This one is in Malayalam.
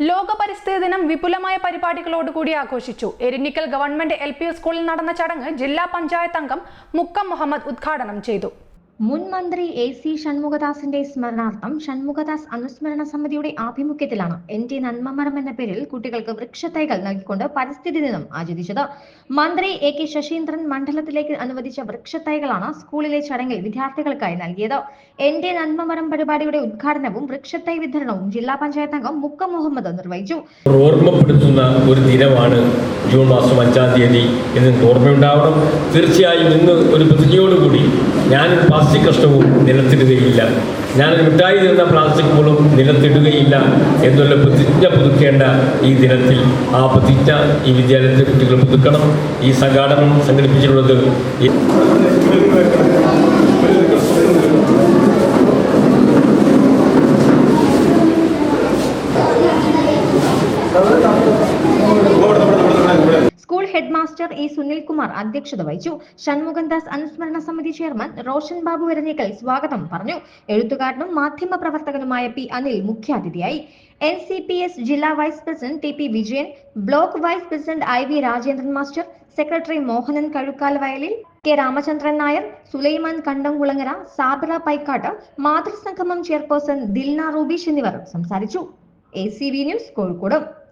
ലോക പരിസ്ഥിതി ദിനം വിപുലമായ പരിപാടികളോടുകൂടി ആഘോഷിച്ചു. എരിഞ്ഞിക്കൽ ഗവൺമെന്റ് എൽ സ്കൂളിൽ നടന്ന ചടങ്ങ് ജില്ലാ പഞ്ചായത്ത് അംഗം മുക്കം മുഹമ്മദ് ഉദ്ഘാടനം ചെയ്തു. മുൻ മന്ത്രി എ സി ഷൺമുഖദാസിന്റെ സ്മരണാർത്ഥം ഷൺമുഖദാസ് അനുസ്മരണ സമിതിയുടെ ആഭിമുഖ്യത്തിലാണ് ടി നന്മമരം എന്ന പേരിൽ കുട്ടികൾക്ക് വൃക്ഷത്തൈകൾ നൽകിക്കൊണ്ട് പരിസ്ഥിതി ദിനം ആചരിച്ചത്. മന്ത്രി എ കെ ശശീന്ദ്രൻ മണ്ഡലത്തിലേക്ക് അനുവദിച്ച വൃക്ഷത്തൈകളാണ് സ്കൂളിലെ ചടങ്ങിൽ വിദ്യാർത്ഥികൾക്കായി നൽകിയത്. ടി നന്മമരം പരിപാടിയുടെ ഉദ്ഘാടനവും വൃക്ഷത്തൈ വിതരണവും ജില്ലാ പഞ്ചായത്ത് അംഗം മുക്ക മുഹമ്മദ് നിർവഹിച്ചു. ഓർമ്മപ്പെടുത്തുന്ന ഒരു ദിനമാണ് ജൂൺ മാസം അഞ്ചാം തീയതി. ഓർമ്മയുണ്ടാവണം. തീർച്ചയായും ഇന്ന് ഒരു പ്രതിജ്ഞയോടുകൂടി ഞാനൊരു പ്ലാസ്റ്റിക് കഷ്ണവും നിലത്തിടുകയില്ല. ഞാൻ മിഠായി തരുന്ന പ്ലാസ്റ്റിക് പോലും നിലത്തിടുകയില്ല എന്നുള്ള പ്രതിജ്ഞ പുതുക്കേണ്ട ഈ ദിനത്തിൽ ആ പ്രതിജ്ഞ ഈ വിദ്യാലയത്തിലെ കുട്ടികൾ പുതുക്കണം. ഈ സംഘാടനം സംഘടിപ്പിച്ചിട്ടുള്ളത് Thank school head master E Sunilkumar അധ്യക്ഷത വഹിച്ചു. ഷൺമുഖൻദാസ് അനുസ്മരണ സമിതി ചെയർമാൻ റോഷൻ ബാബു വരനേക്കൽ സ്വാഗതം പറഞ്ഞു. എഴുത്തുകാരനും മാധ്യമ പ്രവർത്തകനുമായ പി അനിൽ മുഖ്യാതിഥിയായി. എൻ സി പി എസ് ജില്ലാ vice president T P Vijayan block vice president I V Rajendran master secretary Mohanan Kazhukkal വയലിൽ കെ രാമചന്ദ്രൻ നായർ സുലൈമാൻ കണ്ടംകുളങ്ങര സാബിറ പൈക്കാട്ട് മാതൃസംഗമം ചെയർപേഴ്സൺ ദിൽന റൂബീഷ് എന്നിവർ സംസാരിച്ചു. A C V news Kozhikode.